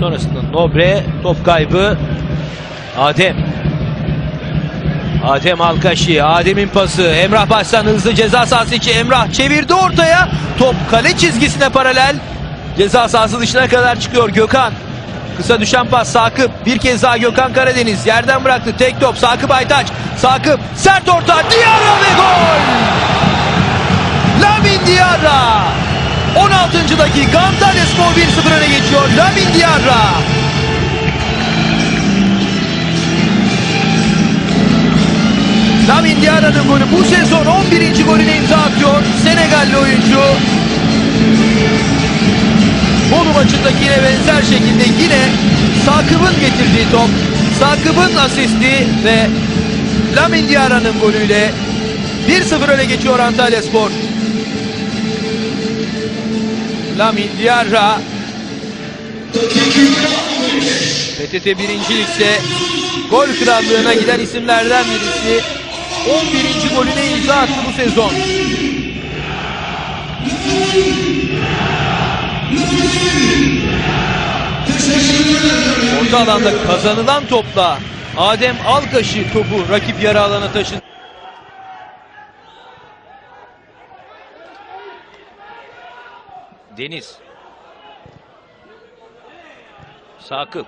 Sonrasında Nobre top kaybı. Adem. Adem Alkaşi. Adem'in pası. Emrah Başsan hızlı ceza sahası içi. Emrah çevirdi ortaya. Top kale çizgisine paralel. Ceza sahası dışına kadar çıkıyor Gökhan. Kısa düşen pas Sakıp. Bir kez daha Gökhan Karadeniz yerden bıraktı. Tek top Sakıp Aytaç. Sakıp sert orta. Diarra ve gol. Lamin Diarra. 16. dakika Antalya Spor 1-0 öne geçiyor. Lamin Diarra. Lamin Diarra'nın golü bu sezon 11. golüne imza atıyor. Senegalli oyuncu. Bolu maçındaki yine benzer şekilde yine Sakıp'ın getirdiği top, Sakıp'ın asisti ve Lamin Diarra'nın golüyle 1-0 öne geçiyor Antalya Spor. Lamin Diarra PTT 1. Lig'de gol krallığına giden isimlerden birisi 11. golüne imza attı bu sezon. Orta alanda kazanılan topla Adem Alkaş'ı topu rakip yarı alana taşıdı. Deniz. Sakıp.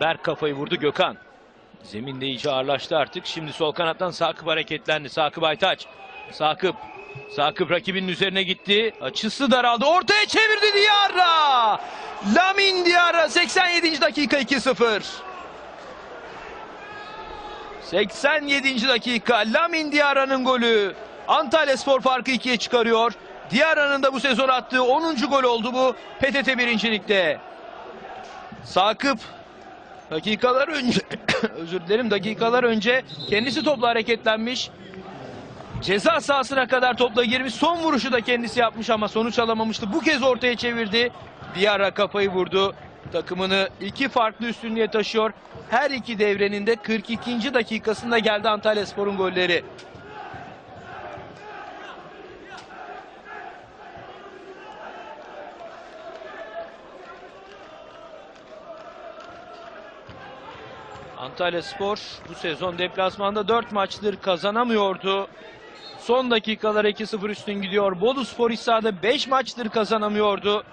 Berk kafayı vurdu Gökhan. Zeminde iyice ağırlaştı artık. Şimdi sol kanattan Sakıp hareketlendi. Sakıp Aytaç. Sakıp. Sakıp rakibinin üzerine gitti. Açısı daraldı. Ortaya çevirdi Diarra. Lamin Diarra 87. dakika 2-0. 87. dakika Lamin Diarra'nın golü. Antalya Spor farkı 2'ye çıkarıyor. Diarra'nın da bu sezon attığı 10. gol oldu bu PTT 1. Lig'de. Sakıp dakikalar önce özür dilerim dakikalar önce kendisi topla hareketlenmiş. Ceza sahasına kadar topla girmiş. Son vuruşu da kendisi yapmış ama sonuç alamamıştı. Bu kez ortaya çevirdi. Diarra kafayı vurdu. Takımını iki farklı üstünlüğe taşıyor. Her iki devrenin de 42. dakikasında geldi Antalya Spor'un golleri. Antalya Spor bu sezon deplasmanda 4 maçtır kazanamıyordu. Son dakikalar 2-0 üstün gidiyor. Bolu Spor ise sahada 5 maçtır kazanamıyordu.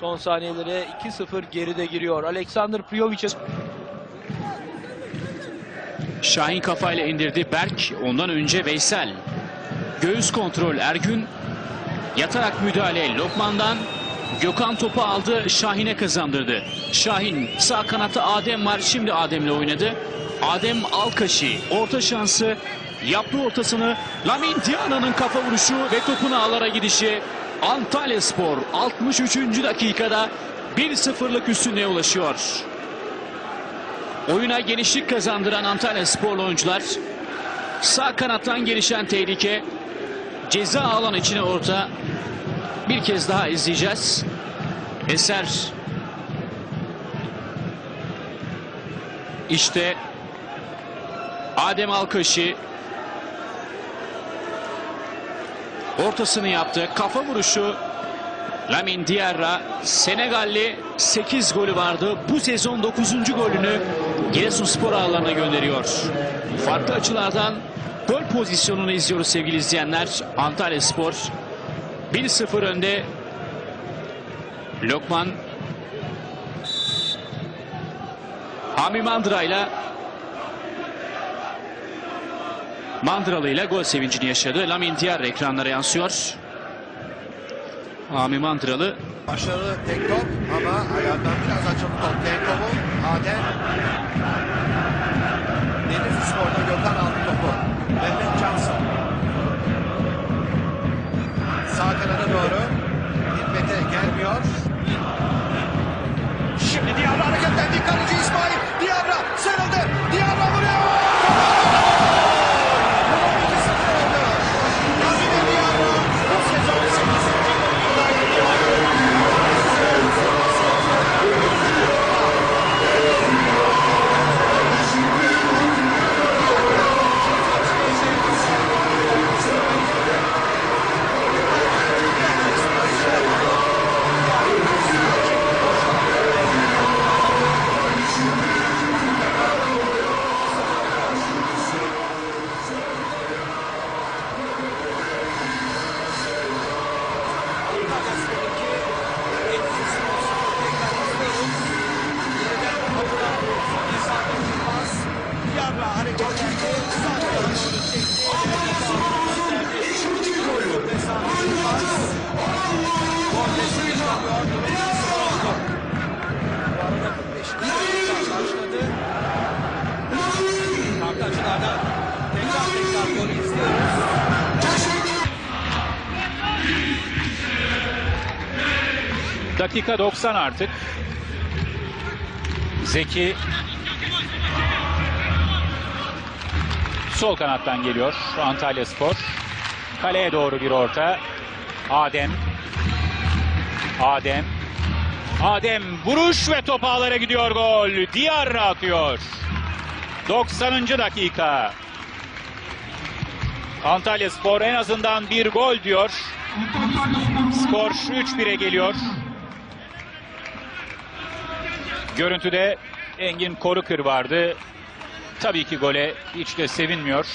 Son saniyelere 2-0 geride giriyor. Alexander Prijovic Şahin kafayla indirdi. Berk ondan önce Veysel. Göğüs kontrol Ergün. Yatarak müdahale Lokman'dan. Gökhan topu aldı. Şahin'e kazandırdı. Şahin sağ kanatta Adem var. Şimdi Adem'le oynadı. Adem Alkaşi orta şansı yaptı ortasını. Lamin Diana'nın kafa vuruşu ve topun ağlara gidişi. Antalya Spor 63. dakikada 1-0'lık üstünlüğe ulaşıyor. Oyuna genişlik kazandıran Antalya Sporlu oyuncular. Sağ kanattan gelişen tehlike. Ceza alan içine orta. Bir kez daha izleyeceğiz. Eser. İşte Adem Alkaşi ortasını yaptı. Kafa vuruşu Lamin Diarra Senegalli 8 golü vardı. Bu sezon 9. golünü Giresunspor ağlarına gönderiyor. Farklı açılardan gol pozisyonunu izliyoruz sevgili izleyenler. Antalya Spor 1-0 önde. Lokman Hami Mandıra ile Mandıralı ile gol sevincini yaşadı. Lamin Diarra ekranlara yansıyor. Hami Mandıralı Başarılı tek top ama ayağından biraz açıldı top. Tek topu Adem. Denizli Spor'da Gökhan aldı topu. Mehmet Cansın. Sağ kanada doğru. Dakika 90 artık. Zeki sol kanattan geliyor Antalya Spor. Kaleye doğru bir orta. Adem. Adem. Adem vuruş ve top ağlara gidiyor gol. Diarra atıyor. 90. dakika. Antalya Spor en azından bir gol diyor. Skor 3-1'e geliyor. Görüntüde Engin Korukır vardı. Tabii ki gole hiç de sevinmiyor.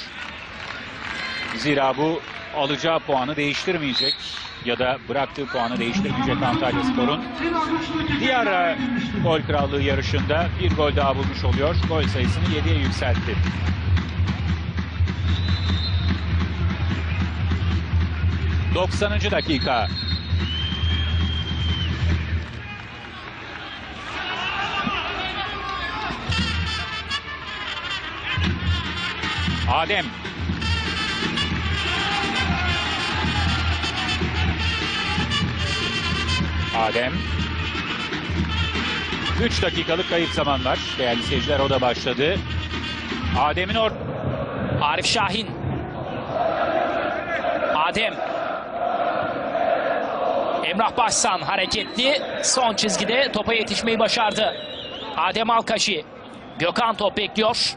Zira bu alacağı puanı değiştirmeyecek ya da bıraktığı puanı değiştirmeyecek Antalya Spor'un. Diğer e, gol krallığı yarışında bir gol daha bulmuş oluyor. Gol sayısını 7'ye yükseltti. ...90. dakika. Adem. Adem. 3 dakikalık kayıp zaman var. Değerli seyirciler o da başladı. Adem'in or Arif Şahin. Adem. Emrah Başsan hareketli. Son çizgide topa yetişmeyi başardı. Adem Alkaşi. Gökhan top bekliyor.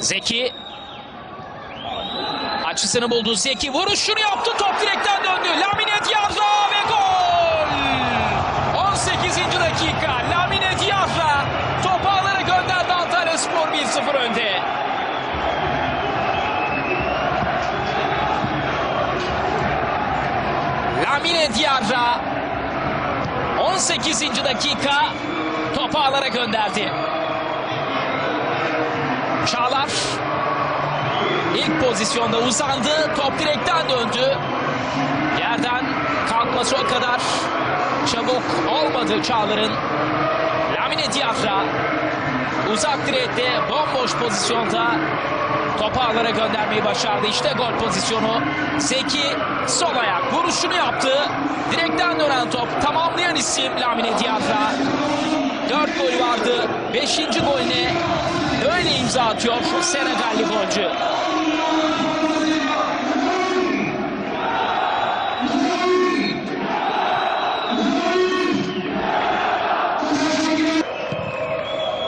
Zeki. Açısını buldu. Zeki vuruşunu yaptı. Top direkten döndü. Lamine Diarra ve gol. 18. dakika. Lamine Diarra topu ağlara gönderdi Antalya Spor 1-0 önde. Lamine Diarra 18. dakika topu ağlara gönderdi. Çağlar ilk pozisyonda uzandı. Top direkten döndü. Yerden kalkması o kadar çabuk olmadı Çağlar'ın. Lamine Diarra uzak direkte bomboş pozisyonda topu ağlara göndermeyi başardı. İşte gol pozisyonu. Zeki sol ayak vuruşunu yaptı. Direkten dönen top tamamlayan isim Lamine Diarra. Dört golü vardı. Beşinci golüne öyle imza atıyor Senegalli golcü.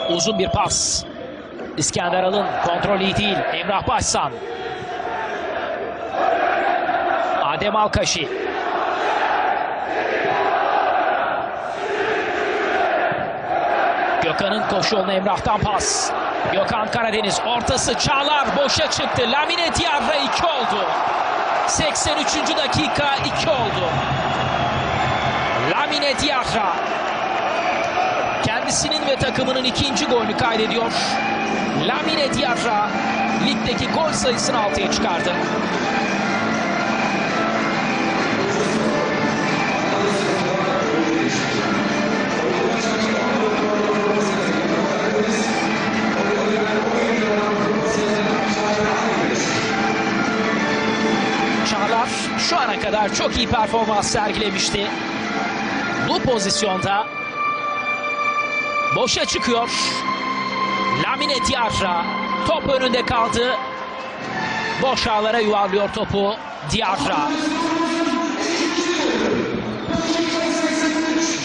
Uzun bir pas. İskender Alın kontrol iyi değil. Emrah Başsan. Adem Alkaşi. Gökhan'ın koşu yoluna Emrah'tan pas. Gökhan Karadeniz ortası Çağlar boşa çıktı. Lamine Diarra 2 oldu. 83. dakika 2 oldu. Lamine Diarra kendisinin ve takımının ikinci golünü kaydediyor. Lamine Diarra ligdeki gol sayısını 6'ya çıkardı. Şu ana kadar çok iyi performans sergilemişti. Bu pozisyonda boşa çıkıyor. Lamine Diarra top önünde kaldı. Boş ağlara yuvarlıyor topu Diarra.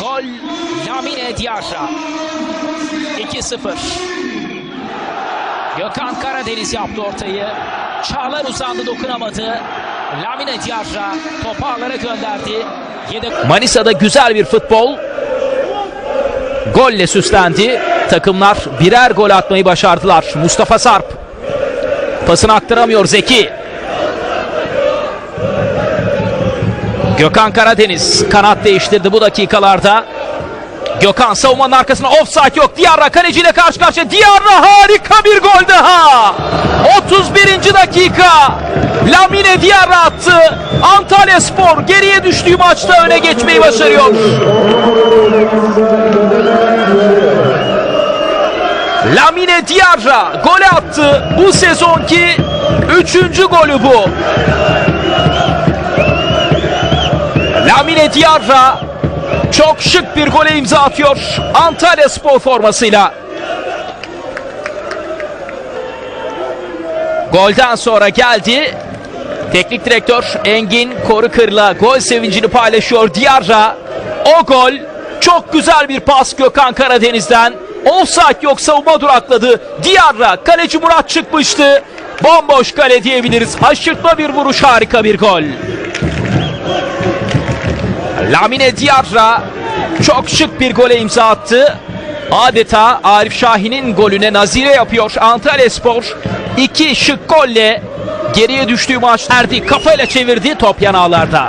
Gol Lamine Diarra. 2-0. Gökhan Karadeniz yaptı ortayı. Çağlar uzandı dokunamadı. Lamine Diarra topu ağlara gönderdi. Yedek... Manisa'da güzel bir futbol. Golle süslendi. Takımlar birer gol atmayı başardılar. Mustafa Sarp. Pasını aktaramıyor Zeki. Gökhan Karadeniz kanat değiştirdi bu dakikalarda. Gökhan savunmanın arkasına offside yok. Diarra kaleciyle karşı karşıya. Diarra harika bir gol daha. 31. dakika. Lamine Diarra attı. Antalya Spor geriye düştüğü maçta öne geçmeyi başarıyor. Lamine Diarra gol attı. Bu sezonki 3. golü bu. Lamine Diarra çok şık bir gole imza atıyor Antalya Spor formasıyla. Golden sonra geldi. Teknik direktör Engin Korukır'la gol sevincini paylaşıyor Diarra. O gol çok güzel bir pas Gökhan Karadeniz'den. Offside yok savunma durakladı. Diarra kaleci Murat çıkmıştı. Bomboş kale diyebiliriz. Haşırtma bir vuruş harika bir gol. Lamine Diarra çok şık bir gole imza attı. Adeta Arif Şahin'in golüne nazire yapıyor Antalya Spor. İki şık golle geriye düştüğü maç erdi. Kafayla çevirdi top yanağlarda.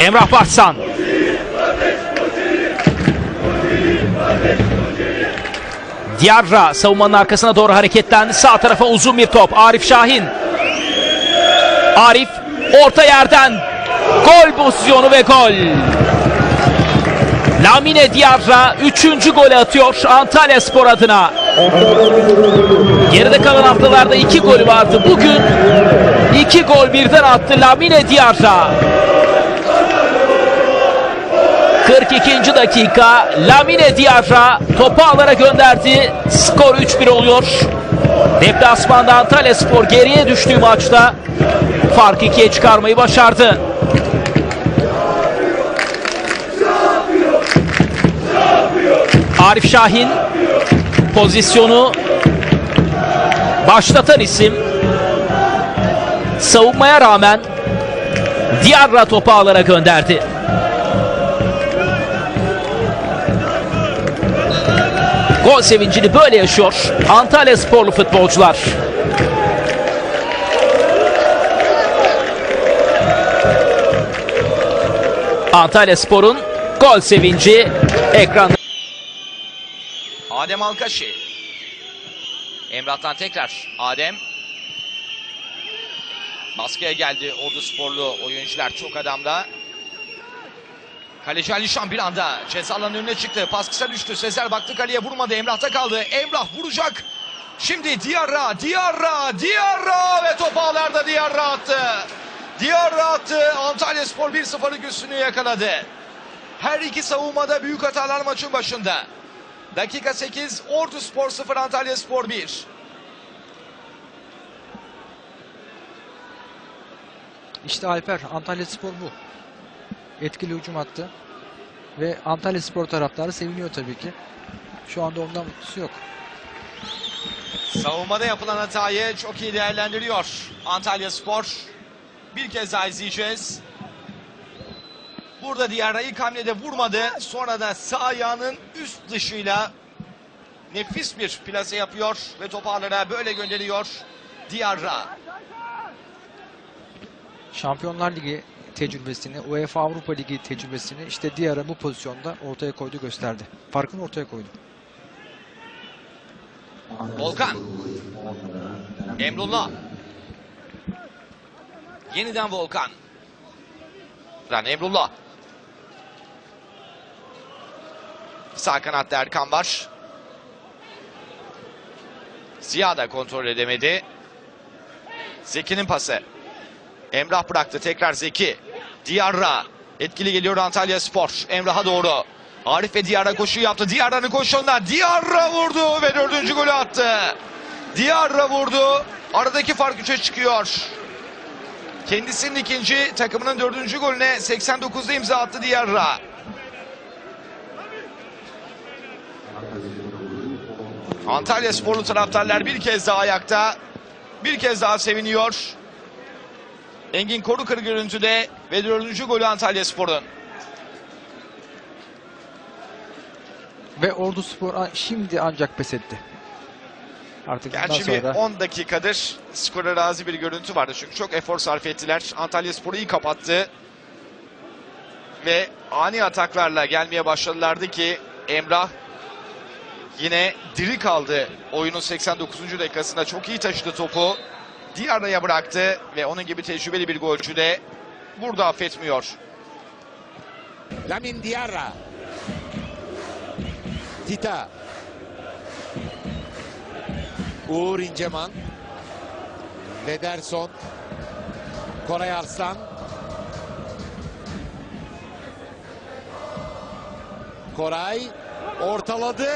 Emrah Barslan. Diarra savunmanın arkasına doğru hareketlendi. Sağ tarafa uzun bir top. Arif Şahin. Arif orta yerden gol pozisyonu ve gol. Lamine Diarra 3. golü atıyor Antalya Spor adına. Geride kalan haftalarda 2 golü vardı. Bugün 2 gol birden attı Lamine Diarra. 42. dakika Lamine Diarra topu ağlara gönderdi. Skor 3-1 oluyor. Deplasmanda Antalya Spor geriye düştüğü maçta farkı ikiye çıkarmayı başardı. Arif Şahin pozisyonu başlatan isim savunmaya rağmen Diarra topu ağlara gönderdi. Gol sevincini böyle yaşıyor Antalya sporlu futbolcular. Antalya Spor'un gol sevinci ekran. Adem Alkaşi. Emrah'tan tekrar Adem. Baskıya geldi Ordu Sporlu oyuncular çok adamda. Kaleci Alişan bir anda ceza önüne çıktı. Pas kısa düştü. Sezer baktı kaleye vurmadı. Emrah'ta kaldı. Emrah vuracak. Şimdi Diarra, Diarra, Diarra ve top ağlarda Diarra attı. Diarra attı. Antalya Spor 1-0'lık üstünü yakaladı. Her iki savunmada büyük hatalar maçın başında. Dakika 8 Ordu Spor 0 Antalya Spor 1. İşte Alper, Antalya Spor bu. Etkili hücum attı. Ve Antalya Spor taraftarı seviniyor tabii ki. Şu anda ondan mutlusu yok. Savunmada yapılan hatayı çok iyi değerlendiriyor Antalya Spor. Bir kez daha izleyeceğiz. Burada Diarra ilk hamlede vurmadı. Sonra da sağ ayağının üst dışıyla nefis bir plase yapıyor ve top ağlara böyle gönderiyor Diarra. Şampiyonlar Ligi tecrübesini, UEFA Avrupa Ligi tecrübesini işte Diarra bu pozisyonda ortaya koydu gösterdi. Farkını ortaya koydu. Volkan. Emrullah. Yeniden Volkan. Lan Emrullah. Sağ kanatta Erkan var. Ziya da kontrol edemedi. Zeki'nin pası. Emrah bıraktı. Tekrar Zeki. Diarra. Etkili geliyor Antalya Spor. Emrah'a doğru. Arif ve Diarra koşu yaptı. Diarra'nın koşuğunda Diarra vurdu ve dördüncü golü attı. Diarra vurdu. Aradaki fark 3'e çıkıyor. Kendisinin ikinci takımının dördüncü golüne 89'da imza attı Diarra. Antalya sporlu taraftarlar bir kez daha ayakta. Bir kez daha seviniyor. Engin Korukır görüntüde ve dördüncü golü Antalya Spor'un. Ve Ordu Spor şimdi ancak pes etti. Artık Gerçi bir sonra 10 dakikadır skora razı bir görüntü vardı. Çünkü çok efor sarf ettiler. Antalya Spor'u iyi kapattı. ve ani ataklarla gelmeye başladılardı ki Emrah yine diri kaldı. Oyunun 89. dakikasında çok iyi taşıdı topu. Diarra'ya bıraktı ve onun gibi tecrübeli bir golcü de burada affetmiyor. Lamin Diarra. Tita. Uğur İnceman. Lederson. Koray Arslan. Koray ortaladı.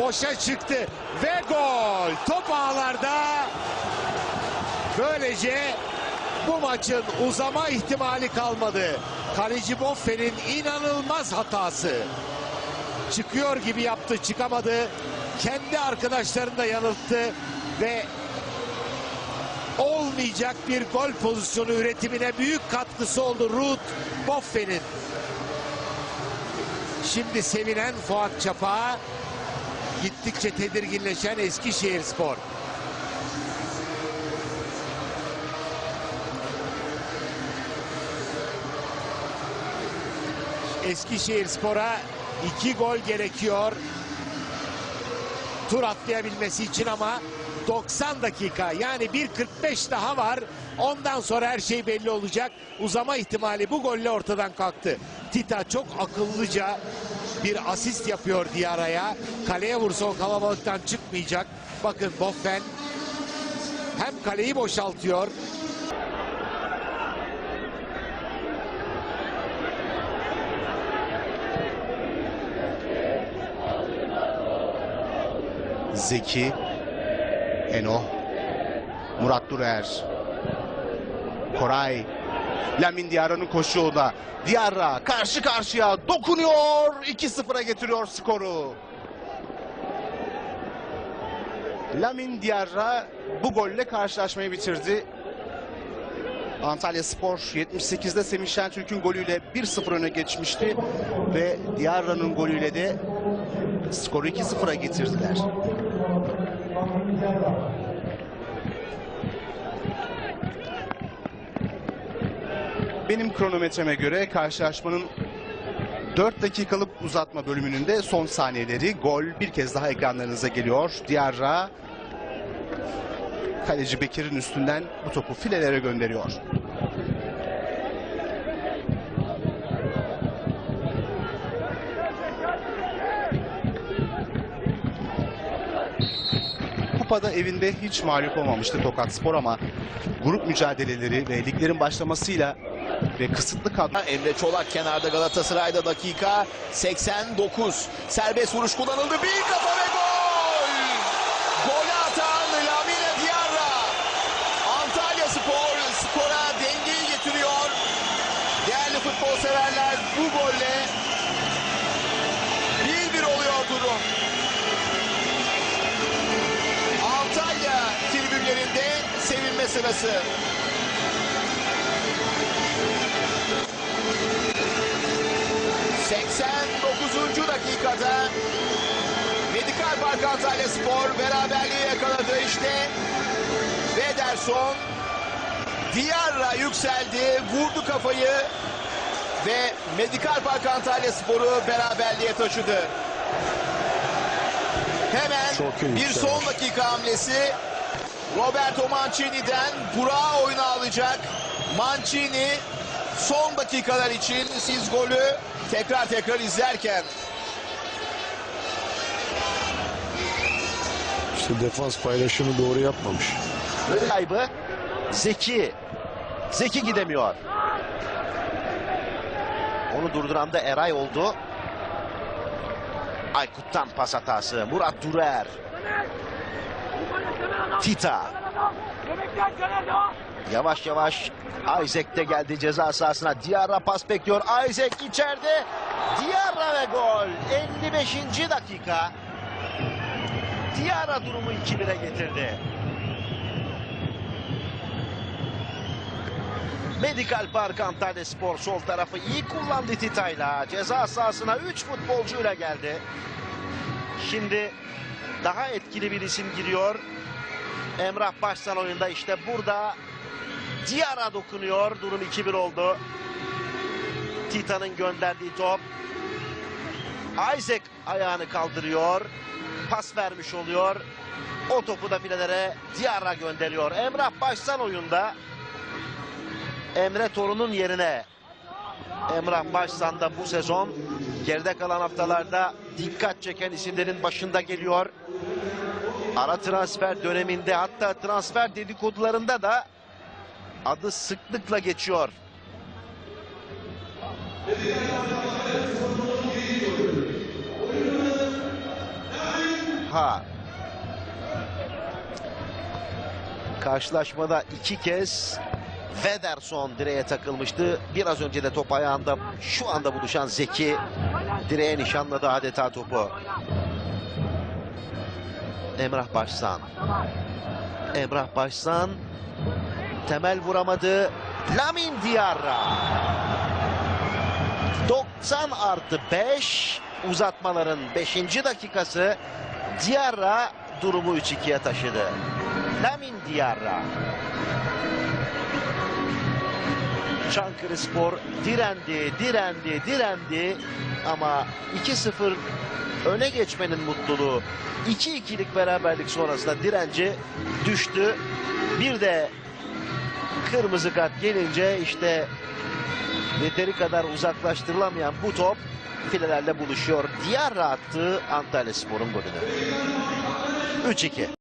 Boşa çıktı. Ve gol. Top ağlarda. Böylece bu maçın uzama ihtimali kalmadı. Kaleci Boffe'nin inanılmaz hatası. Çıkıyor gibi yaptı, çıkamadı. Kendi arkadaşlarını da yanılttı ve olmayacak bir gol pozisyonu üretimine büyük katkısı oldu Ruth Boffe'nin. Şimdi sevinen Fuat Çapa, gittikçe tedirginleşen Eskişehir Spor. Eskişehir Spor'a iki gol gerekiyor. Tur atlayabilmesi için ama 90 dakika yani 1.45 daha var. Ondan sonra her şey belli olacak. Uzama ihtimali bu golle ortadan kalktı. Tita çok akıllıca bir asist yapıyor Diara'ya. Kaleye vursa o kalabalıktan çıkmayacak. Bakın Boffen hem kaleyi boşaltıyor Zeki, Eno, Murat Durer, Koray, Lamin Diarra'nın koşu yoluna. Diarra karşı karşıya dokunuyor. 2-0'a getiriyor skoru. Lamin Diarra bu golle karşılaşmayı bitirdi. Antalya Spor 78'de Semih Şentürk'ün golüyle 1-0 öne geçmişti. Ve Diarra'nın golüyle de skoru 2-0'a getirdiler. Benim kronometreme göre karşılaşmanın 4 dakikalık uzatma bölümünün de son saniyeleri gol bir kez daha ekranlarınıza geliyor. Diarra kaleci Bekir'in üstünden bu topu filelere gönderiyor. Kupada evinde hiç mağlup olmamıştı Tokat Spor ama grup mücadeleleri ve liglerin başlamasıyla ve kısıtlı kadro Emre Çolak kenarda Galatasaray'da dakika 89. Serbest vuruş kullanıldı. Bir kafa ve sırası. ...89. dakikada... ...Medikal Park Antalya Spor beraberliği yakaladı işte... ...Vederson... ...Diarra yükseldi, vurdu kafayı... ...ve Medikal Park Antalya Spor'u beraberliğe taşıdı. Hemen bir son dakika hamlesi... Roberto Mancini'den Burak'ı oyuna alacak. Mancini son dakikalar için siz golü tekrar tekrar izlerken İşte defans paylaşımı doğru yapmamış. kaybı Zeki. Zeki gidemiyor. Onu durduran da Eray oldu. Aykut'tan pas hatası. Murat Durer. Tita. Yavaş yavaş Isaac de geldi ceza sahasına. Diarra pas bekliyor. Isaac içeride. Diarra ve gol. 55. dakika. Diarra durumu 2-1'e getirdi. Medikal Park Antalya Spor sol tarafı iyi kullandı Tita'yla. Ceza sahasına 3 futbolcuyla geldi. Şimdi daha etkili bir isim giriyor. Emrah Başsan oyunda işte burada Diarra dokunuyor. Durum 2-1 oldu. Tita'nın gönderdiği top. Isaac ayağını kaldırıyor. Pas vermiş oluyor. O topu da filelere Diarra gönderiyor. Emrah baştan oyunda. Emre Torun'un yerine Emrah Başsan da bu sezon geride kalan haftalarda dikkat çeken isimlerin başında geliyor. Ara transfer döneminde hatta transfer dedikodularında da adı sıklıkla geçiyor. Ha. Karşılaşmada iki kez Federson direğe takılmıştı. Biraz önce de top ayağında şu anda buluşan Zeki direğe nişanladı adeta topu. Emrah Başsan. Emrah Başsan temel vuramadı. Lamin Diarra. 90 artı 5 uzatmaların 5. dakikası Diarra durumu 3-2'ye taşıdı. Lamin Diarra. Çankırı Spor direndi, direndi, direndi ama 2-0 öne geçmenin mutluluğu 2-2'lik beraberlik sonrasında direnci düştü. Bir de kırmızı kart gelince işte yeteri kadar uzaklaştırılamayan bu top filelerle buluşuyor. Diğer attı Antalya Spor'un golünü. 3-2.